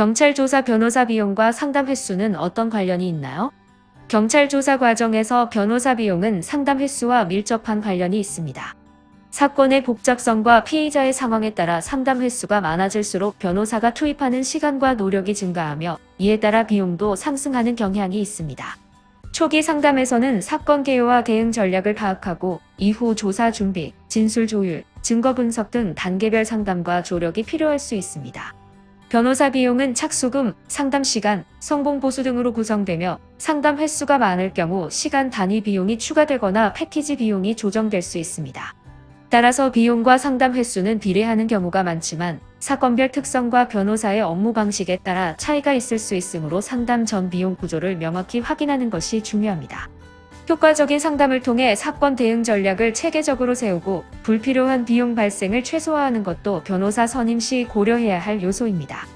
경찰 조사 변호사 비용과 상담 횟수는 어떤 관련이 있나요? 경찰 조사 과정에서 변호사 비용은 상담 횟수와 밀접한 관련이 있습니다. 사건의 복잡성과 피의자의 상황에 따라 상담 횟수가 많아질수록 변호사가 투입하는 시간과 노력이 증가하며 이에 따라 비용도 상승하는 경향이 있습니다. 초기 상담에서는 사건 개요와 대응 전략을 파악하고 이후 조사 준비, 진술 조율, 증거 분석 등 단계별 상담과 조력이 필요할 수 있습니다. 변호사 비용은 착수금, 상담 시간, 성공 보수 등으로 구성되며 상담 횟수가 많을 경우 시간 단위 비용이 추가되거나 패키지 비용이 조정될 수 있습니다. 따라서 비용과 상담 횟수는 비례하는 경우가 많지만 사건별 특성과 변호사의 업무 방식에 따라 차이가 있을 수 있으므로 상담 전 비용 구조를 명확히 확인하는 것이 중요합니다. 효과적인 상담을 통해 사건 대응 전략을 체계적으로 세우고 불필요한 비용 발생을 최소화하는 것도 변호사 선임 시 고려해야 할 요소입니다.